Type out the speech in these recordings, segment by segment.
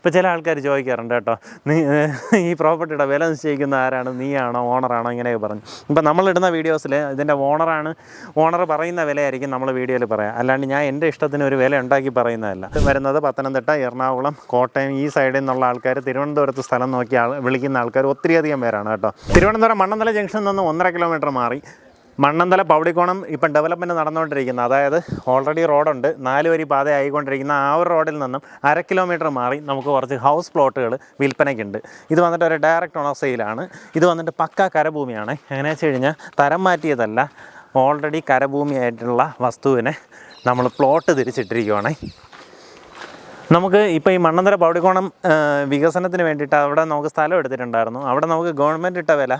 ഇപ്പോൾ ചില ആൾക്കാർ ചോദിക്കാറുണ്ട് കേട്ടോ നീ ഈ പ്രോപ്പർട്ടിയുടെ വില നിശ്ചയിക്കുന്ന ആരാണ്? നീയാണോ? ഓണറാണോ? ഇങ്ങനെയൊക്കെ പറഞ്ഞു. ഇപ്പം നമ്മളിടുന്ന വീഡിയോസിൽ ഇതിന്റെ ഓണറാണ് ഓണർ പറയുന്ന വിലയായിരിക്കും നമ്മൾ വീഡിയോയിൽ പറയാം. അല്ലാണ്ട് ഞാൻ എന്റെ ഇഷ്ടത്തിന് ഒരു വില ഉണ്ടാക്കി പറയുന്നതല്ല. വരുന്നത് പത്തനംതിട്ട എറണാകുളം കോട്ടയം ഈ സൈഡിൽ നിന്നുള്ള ആൾക്കാർ തിരുവനന്തപുരത്ത് സ്ഥലം നോക്കി ആൾ വിളിക്കുന്ന ആൾക്കാർ ഒത്തിരിയധികം പേരാണ് കേട്ടോ. തിരുവനന്തപുരം മണ്ണന്തല ജംഗ്ഷനിൽ നിന്ന് ഒന്നര കിലോമീറ്റർ മാറി മണ്ണന്തല പൗടിക്കോണം ഇപ്പം ഡെവലപ്മെന്റ് നടന്നുകൊണ്ടിരിക്കുന്നത് അതായത് ഓൾറെഡി റോഡുണ്ട് നാല് വരി പാത ആയിക്കൊണ്ടിരിക്കുന്ന ആ ഒരു റോഡിൽ നിന്നും അര കിലോമീറ്റർ മാറി നമുക്ക് കുറച്ച് ഹൗസ് പ്ലോട്ടുകൾ വിൽപ്പനയ്ക്കുണ്ട്. ഇത് വന്നിട്ട് ഒരു ഡയറക്റ്റ് ഓണർ സെയിലാണ് ഇത് വന്നിട്ട് പക്ക കരഭൂമിയാണ്. എങ്ങനെ വെച്ച് കഴിഞ്ഞാൽ തരം മാറ്റിയതല്ല. ഓൾറെഡി കരഭൂമിയായിട്ടുള്ള വസ്തുവിനെ നമ്മൾ പ്ലോട്ട് തിരിച്ചിട്ടിരിക്കുവാണേ. നമുക്ക് ഇപ്പോൾ ഈ മണ്ണന്തര പൗടിക്കോണം വികസനത്തിന് വേണ്ടിയിട്ട് അവിടെ നമുക്ക് സ്ഥലം എടുത്തിട്ടുണ്ടായിരുന്നു. അവിടെ നമുക്ക് ഗവൺമെന്റ് ഇട്ട വില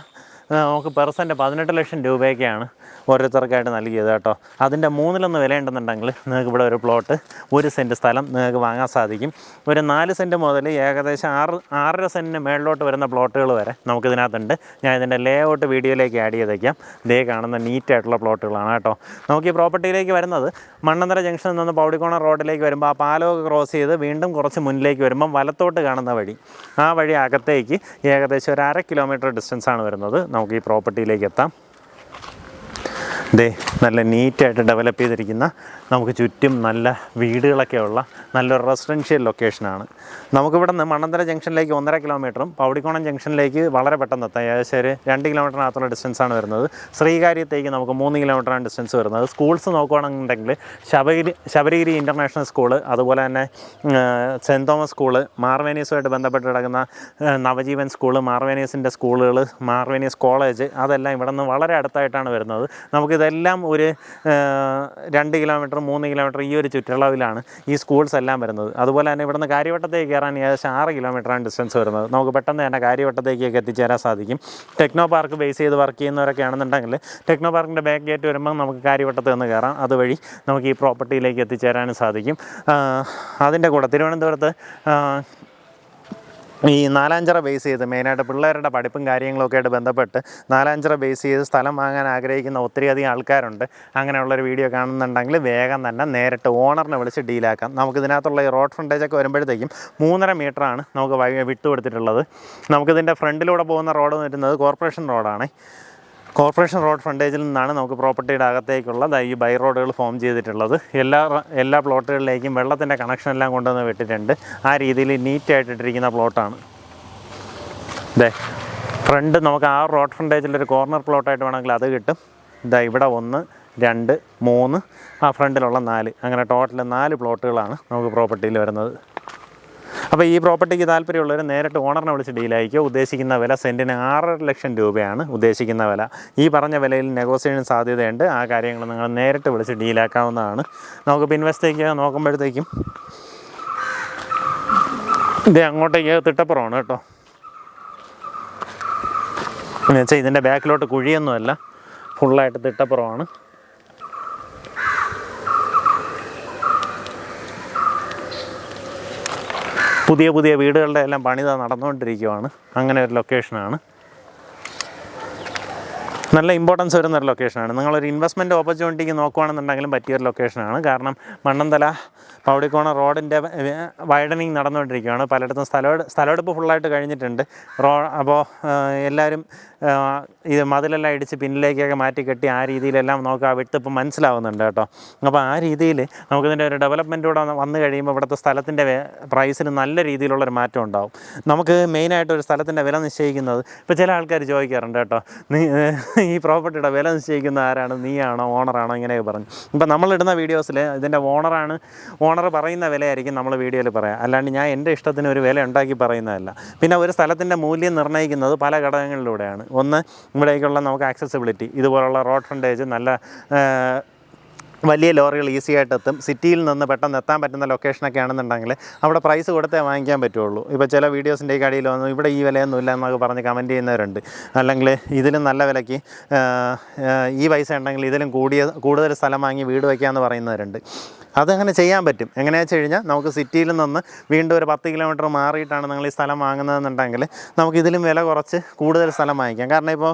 നമുക്ക് പെർസെന്റ് പതിനെട്ട് ലക്ഷം രൂപയൊക്കെയാണ് ഓരോരുത്തർക്കായിട്ട് നൽകിയത് കേട്ടോ. അതിന്റെ മൂന്നിലൊന്ന് വിലയുണ്ടെന്നുണ്ടെങ്കിൽ നിങ്ങൾക്ക് ഇവിടെ ഒരു പ്ലോട്ട് ഒരു സെന്റ് സ്ഥലം നിങ്ങൾക്ക് വാങ്ങാൻ സാധിക്കും. ഒരു നാല് സെന്റ് മുതൽ ഏകദേശം ആറ് ആറര സെന്റിന് മേളിലോട്ട് വരുന്ന പ്ലോട്ടുകൾ വരെ നമുക്കിതിനകത്തുണ്ട്. ഞാൻ ഇതിന്റെ ലേ ഔട്ട് വീഡിയോയിലേക്ക് ആഡ് ചെയ്തേക്കാം. ഇതേ കാണുന്ന നീറ്റായിട്ടുള്ള പ്ലോട്ടുകളാണ് കേട്ടോ. നമുക്ക് ഈ പ്രോപ്പർട്ടിയിലേക്ക് വരുന്നത് മണ്ണന്തര ജംഗ്ഷനിൽ നിന്ന് പൗടിക്കോണ റോഡിലേക്ക് വരുമ്പോൾ ആ പാലമൊക്കെ ക്രോസ് ചെയ്ത് വീണ്ടും കുറച്ച് മുന്നിലേക്ക് വരുമ്പം വലത്തോട്ട് കാണുന്ന വഴി. ആ വഴി അകത്തേക്ക് ഏകദേശം ഒരു അര കിലോമീറ്റർ ഡിസ്റ്റൻസാണ് വരുന്നത്. നമുക്ക് ഈ പ്രോപ്പർട്ടിയിലേക്ക് എത്താം. ദേ നല്ല നീറ്റായിട്ട് ഡെവലപ്പ് ചെയ്തിരിക്കുന്ന നമുക്ക് ചുറ്റും നല്ല വീടുകളൊക്കെ ഉള്ള നല്ലൊരു റെസിഡൻഷ്യൽ ലൊക്കേഷനാണ് നമുക്കിവിടെ നിന്ന് മണ്ണന്തര ജംഗ്ഷനിലേക്ക് ഒന്നര കിലോമീറ്ററും പൗടിക്കോണം ജംഗ്ഷനിലേക്ക് വളരെ പെട്ടെന്ന് എത്താം. ഏകദേശം ഒരു രണ്ട് കിലോമീറ്ററിനകത്തുള്ള ഡിസ്റ്റൻസാണ് വരുന്നത്. ശ്രീകാര്യത്തേക്ക് നമുക്ക് മൂന്ന് കിലോമീറ്ററാണ് ഡിസ്റ്റൻസ് വരുന്നത്. സ്കൂൾസ് നോക്കുകയാണെന്നുണ്ടെങ്കിൽ ശബരി ശബരിഗിരി ഇന്റർനാഷണൽ സ്കൂൾ അതുപോലെ തന്നെ സെന്റ് തോമസ് സ്കൂൾ മാർവേനീസുമായിട്ട് ബന്ധപ്പെട്ട് കിടക്കുന്ന നവജീവൻ സ്കൂൾ മാർവേനീസിന്റെ സ്കൂളുകൾ മാർവേനീസ് കോളേജ് അതെല്ലാം ഇവിടെ നിന്ന് വളരെ അടുത്തായിട്ടാണ് വരുന്നത്. നമുക്കിതെല്ലാം ഒരു രണ്ട് കിലോമീറ്റർ മൂന്ന് കിലോമീറ്റർ ഈ ഒരു ചുറ്റളവിലാണ് ഈ സ്കൂൾസ് എല്ലാം വരുന്നത്. അതുപോലെ തന്നെ ഇവിടുന്ന് കാര്യവട്ടത്തേക്ക് കയറാൻ ഏകദേശം ആറ് കിലോമീറ്ററാണ് ഡിസ്റ്റൻസ് വരുന്നത്. നമുക്ക് പെട്ടെന്ന് തന്നെ കാര്യവട്ടത്തേക്കൊക്കെ എത്തിച്ചേരാൻ സാധിക്കും. ടെക്നോ പാർക്ക് ബേസ് ചെയ്ത് വർക്ക് ചെയ്യുന്നവരൊക്കെ ആണെന്നുണ്ടെങ്കിൽ ടെക്നോ പാർക്കിന്റെ ബാക്ക് ഗേറ്റ് വരുമ്പോൾ നമുക്ക് കാര്യവട്ടത്ത് നിന്ന് കയറാം. അതുവഴി നമുക്ക് ഈ പ്രോപ്പർട്ടിയിലേക്ക് എത്തിച്ചേരാനും സാധിക്കും. അതിന്റെ കൂടെ തിരുവനന്തപുരത്ത് ഈ നാലാഞ്ചിറ ബേസ് ചെയ്ത് മെയിനായിട്ട് പിള്ളേരുടെ പഠിപ്പും കാര്യങ്ങളൊക്കെ ആയിട്ട് ബന്ധപ്പെട്ട് നാലാഞ്ചിറ ബേസ് ചെയ്ത് സ്ഥലം വാങ്ങാൻ ആഗ്രഹിക്കുന്ന ഒത്തിരിയധികം ആൾക്കാരുണ്ട്. അങ്ങനെയുള്ളൊരു വീഡിയോ കാണുന്നുണ്ടെങ്കിൽ വേഗം തന്നെ നേരിട്ട് ഓണറിനെ വിളിച്ച് ഡീലാക്കാം നമുക്ക് ഇതിനകത്തുള്ള ഈ റോഡ് ഫ്രണ്ടേജ് ഒക്കെ വരുമ്പോഴത്തേക്കും മൂന്നര മീറ്ററാണ് നമുക്ക് വിട്ടുകൊടുത്തിട്ടുള്ളത്. നമുക്കിതിന്റെ ഫ്രണ്ടിലൂടെ പോകുന്ന റോഡ് വരുന്നത് കോർപ്പറേഷൻ റോഡാണ് കോർപ്പറേഷൻ റോഡ് ഫ്രണ്ടേജിൽ നിന്നാണ് നമുക്ക് പ്രോപ്പർട്ടിയുടെ അകത്തേക്കുള്ള ഈ ബൈ റോഡുകൾ ഫോം ചെയ്തിട്ടുള്ളത്. എല്ലാ എല്ലാ പ്ലോട്ടുകളിലേക്കും വെള്ളത്തിന്റെ കണക്ഷൻ എല്ലാം കൊണ്ടുവന്ന് വിട്ടിട്ടുണ്ട്. ആ രീതിയിൽ നീറ്റായിട്ടിട്ടിരിക്കുന്ന പ്ലോട്ടാണ്. ദേ ഫ്രണ്ട് നമുക്ക് ആ റോഡ് ഫ്രണ്ടേജിൽ ഒരു കോർണർ പ്ലോട്ടായിട്ട് വേണമെങ്കിൽ അത് കിട്ടും. ഇതാ ഇവിടെ ഒന്ന് രണ്ട് മൂന്ന് ആ ഫ്രണ്ടിലുള്ള നാല്. അങ്ങനെ ടോട്ടൽ നാല് പ്ലോട്ടുകളാണ് നമുക്ക് പ്രോപ്പർട്ടിയിൽ വരുന്നത്. അപ്പോൾ ഈ പ്രോപ്പർട്ടിക്ക് താല്പര്യമുള്ളവർ നേരിട്ട് ഓണറിനെ വിളിച്ച് ഡീലായിരിക്കും ഉദ്ദേശിക്കുന്ന വില സെന്റിന് ആറര ലക്ഷം രൂപയാണ് ഉദ്ദേശിക്കുന്ന വില. ഈ പറഞ്ഞ വിലയിൽ നെഗോസിയേഷൻ സാധ്യതയുണ്ട്. ആ കാര്യങ്ങൾ നിങ്ങൾ നേരിട്ട് വിളിച്ച് ഡീലാക്കാവുന്നതാണ് നമുക്ക് പിൻവശത്തേക്ക് നോക്കുമ്പോഴത്തേക്കും ഇത് അങ്ങോട്ടേക്ക് തിട്ടപ്പുറമാണ് കേട്ടോ. എന്ന് വെച്ചാൽ ഇതിന്റെ ബാക്കിലോട്ട് കുഴിയൊന്നുമല്ല. ഫുള്ളായിട്ട് തിട്ടപ്പുറമാണ്. പുതിയ പുതിയ വീടുകളുടെ എല്ലാം പണിത നടന്നുകൊണ്ടിരിക്കുവാണ്. അങ്ങനെ ഒരു ലൊക്കേഷനാണ് നല്ല ഇമ്പോർട്ടൻസ് വരുന്ന ഒരു ലൊക്കേഷനാണ് നിങ്ങളൊരു ഇൻവെസ്റ്റ്മെന്റ് ഓപ്പർച്യൂണിറ്റിക്ക് നോക്കുകയാണെന്നുണ്ടെങ്കിലും പറ്റിയൊരു ലൊക്കേഷനാണ് കാരണം മണ്ണന്തല പൗടിക്കോണ റോഡിന്റെ വൈഡനിങ് നടന്നുകൊണ്ടിരിക്കുകയാണ്. പലയിടത്തും സ്ഥലം സ്ഥലമെടുപ്പ് ഫുള്ളായിട്ട് കഴിഞ്ഞിട്ടുണ്ട്. റോ അപ്പോൾ എല്ലാവരും ഇത് മതിലെല്ലാം ഇടിച്ച് പിന്നിലേക്കൊക്കെ മാറ്റി കെട്ടി ആ രീതിയിലെല്ലാം നോക്കുക ആ വിട്ട് ഇപ്പം മനസ്സിലാവുന്നുണ്ട് കേട്ടോ. അപ്പോൾ ആ രീതിയിൽ നമുക്കിതിന്റെ ഒരു ഡെവലപ്മെന്റ് കൂടെ വന്നു കഴിയുമ്പോൾ ഇവിടുത്തെ സ്ഥലത്തിന്റെ പ്രൈസിന് നല്ല രീതിയിലുള്ളൊരു മാറ്റം ഉണ്ടാവും. നമുക്ക് മെയിനായിട്ട് ഒരു സ്ഥലത്തിന്റെ വില നിശ്ചയിക്കുന്നത് ഇപ്പോൾ ചില ആൾക്കാർ ചോദിക്കാറുണ്ട് കേട്ടോ. ഈ പ്രോപ്പർട്ടിയുടെ വില നിശ്ചയിക്കുന്ന ആരാണ്? നീയാണോ? ഓണറാണോ ഇങ്ങനെയൊക്കെ പറഞ്ഞു. ഇപ്പം നമ്മളിടുന്ന വീഡിയോസിൽ ഇതിന്റെ ഓണറാണ് ഓണർ പറയുന്ന വിലയായിരിക്കും നമ്മൾ വീഡിയോയിൽ പറയാം. അല്ലാണ്ട് ഞാൻ എന്റെ ഇഷ്ടത്തിന് ഒരു വില ഉണ്ടാക്കി പറയുന്നതല്ല. പിന്നെ ഒരു സ്ഥലത്തിന്റെ മൂല്യം നിർണയിക്കുന്നത് പല ഘടകങ്ങളിലൂടെയാണ്. ഒന്ന് ഇവിടേക്കുള്ള നമുക്ക് ആക്സസിബിലിറ്റി ഇതുപോലുള്ള റോഡ് ഫ്രണ്ടേജ് നല്ല വലിയ ലോറികൾ ഈസി ആയിട്ട് എത്തും സിറ്റിയിൽ നിന്ന് പെട്ടെന്ന് എത്താൻ പറ്റുന്ന ലൊക്കേഷനൊക്കെ ആണെന്നുണ്ടെങ്കിൽ അവിടെ പ്രൈസ് കൊടുത്തേ വാങ്ങിക്കാൻ പറ്റുള്ളൂ. ഇപ്പോൾ ചില വീഡിയോസിന്റെ ഈ കടയിൽ വന്നു ഇവിടെ ഈ വിലയൊന്നും ഇല്ല എന്നൊക്കെ പറഞ്ഞ് കമന്റ് ചെയ്യുന്നവരുണ്ട്. അല്ലെങ്കിൽ ഇതിലും നല്ല വിലയ്ക്ക് ഈ പൈസ ഉണ്ടെങ്കിൽ ഇതിലും കൂടിയ കൂടുതൽ സ്ഥലം വാങ്ങി വീട് വയ്ക്കാമെന്ന് പറയുന്നവരുണ്ട്. അതങ്ങനെ ചെയ്യാൻ പറ്റും. എങ്ങനെയാ വെച്ച് കഴിഞ്ഞാൽ നമുക്ക് സിറ്റിയിൽ നിന്ന് വീണ്ടും ഒരു പത്ത് കിലോമീറ്റർ മാറിയിട്ടാണ് നിങ്ങൾ ഈ സ്ഥലം വാങ്ങുന്നതെന്നുണ്ടെങ്കിൽ നമുക്ക് ഇതിലും വില കുറച്ച് കൂടുതൽ സ്ഥലം വാങ്ങിക്കാം. കാരണം ഇപ്പോൾ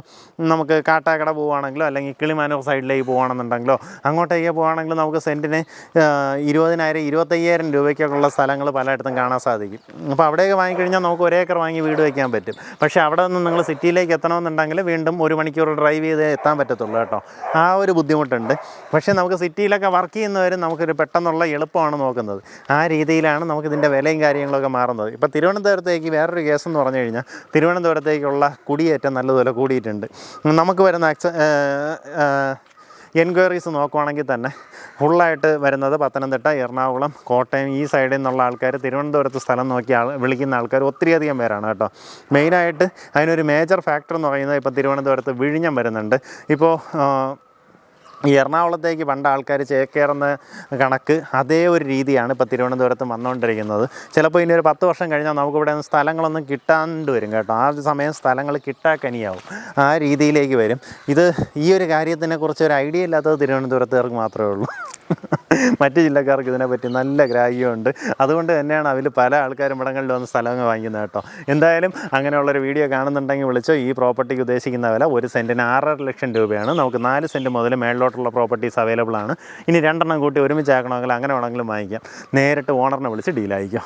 നമുക്ക് കാട്ടാക്കട പോവുകയാണെങ്കിലോ അല്ലെങ്കിൽ കിളിമാനൂർ സൈഡിലേക്ക് പോവുകയാണെന്നുണ്ടെങ്കിലോ അങ്ങോട്ടേക്ക് പോകുകയാണെങ്കിൽ നമുക്ക് സെന്റിന് ഇരുപതിനായിരം ഇരുപത്തയ്യായിരം രൂപയ്ക്കൊക്കെയുള്ള സ്ഥലങ്ങൾ പലയിടത്തും കാണാൻ സാധിക്കും. അപ്പോൾ അവിടെയൊക്കെ വാങ്ങിക്കഴിഞ്ഞാൽ നമുക്ക് ഒരേ ഏക്കർ വാങ്ങി വീട് വയ്ക്കാൻ പറ്റും. പക്ഷേ അവിടെ നിന്ന് നിങ്ങൾ സിറ്റിയിലേക്ക് എത്തണമെന്നുണ്ടെങ്കിൽ വീണ്ടും ഒരു മണിക്കൂർ ഡ്രൈവ് ചെയ്ത് എത്താൻ പറ്റത്തുള്ളൂ കേട്ടോ. ആ ഒരു ബുദ്ധിമുട്ടുണ്ട്. പക്ഷേ നമുക്ക് സിറ്റിയിലൊക്കെ വർക്ക് ചെയ്യുന്നവരും നമുക്കൊരു പെട്ടെന്നുള്ള എളുപ്പമാണ് നോക്കുന്നത്. ആ രീതിയിലാണ് നമുക്കിതിന്റെ വിലയും കാര്യങ്ങളൊക്കെ മാറുന്നത്. ഇപ്പോൾ തിരുവനന്തപുരത്തേക്ക് വേറൊരു കേസ് എന്ന് പറഞ്ഞു കഴിഞ്ഞാൽ തിരുവനന്തപുരത്തേക്കുള്ള കുടിയേറ്റം നല്ലതുപോലെ കൂടിയിട്ടുണ്ട്. നമുക്ക് വരുന്ന അക്സ എൻക്വയറീസ് നോക്കുവാണെങ്കിൽ തന്നെ ഫുള്ളായിട്ട് വരുന്നത് പത്തനംതിട്ട എറണാകുളം കോട്ടയം ഈ സൈഡിൽ നിന്നുള്ള ആൾക്കാർ തിരുവനന്തപുരത്ത് സ്ഥലം നോക്കി ആൾ വിളിക്കുന്ന ആൾക്കാർ ഒത്തിരിയധികം പേരാണ് കേട്ടോ. മെയിനായിട്ട് അതിനൊരു മേജർ ഫാക്ടർ എന്ന് പറയുന്നത് ഇപ്പോൾ തിരുവനന്തപുരത്ത് വിഴിഞ്ഞം വരുന്നുണ്ട്. ഇപ്പോൾ ഈ എറണാകുളത്തേക്ക് പണ്ട് ആൾക്കാർ ചേക്കേറുന്ന കണക്ക് അതേ ഒരു രീതിയാണ് ഇപ്പോൾ തിരുവനന്തപുരത്ത് വന്നുകൊണ്ടിരിക്കുന്നത് ചിലപ്പോൾ ഇനി ഒരു പത്ത് വർഷം കഴിഞ്ഞാൽ നമുക്കിവിടെ സ്ഥലങ്ങളൊന്നും കിട്ടാണ്ട് വരും കേട്ടോ. ആ സമയം സ്ഥലങ്ങൾ കിട്ടാക്കനിയാവും ആ രീതിയിലേക്ക് വരും. ഇത് ഈ ഒരു കാര്യത്തിനെ ഒരു ഐഡിയ ഇല്ലാത്തത് തിരുവനന്തപുരത്തുകാർക്ക് മാത്രമേ ഉള്ളൂ. മറ്റ് ജില്ലക്കാർക്ക് ഇതിനെപ്പറ്റി നല്ല ഗ്രാഹ്യമുണ്ട്. അതുകൊണ്ട് തന്നെയാണ് അതിൽ പല ആൾക്കാരും ഇടങ്ങളിൽ വന്ന് സ്ഥലങ്ങൾ വാങ്ങിക്കുന്നത് കേട്ടോ. എന്തായാലും അങ്ങനെയുള്ളൊരു വീഡിയോ കാണുന്നുണ്ടെങ്കിൽ വിളിച്ചോ. ഈ പ്രോപ്പർട്ടിക്ക് ഉദ്ദേശിക്കുന്ന വില ഒരു സെന്റിന് ആറര ലക്ഷം രൂപയാണ്. നമുക്ക് നാല് സെന്റ് മുതൽ മേളിലോട്ടുള്ള പ്രോപ്പർട്ടീസ് അവൈലബിൾ ആണ് ഇനി രണ്ടെണ്ണം കൂട്ടി ഒരുമിച്ച് ആക്കണമെങ്കിൽ അങ്ങനെ വേണമെങ്കിലും വാങ്ങിക്കാം. നേരിട്ട് ഓണറിനെ വിളിച്ച് ഡീലായിരിക്കും.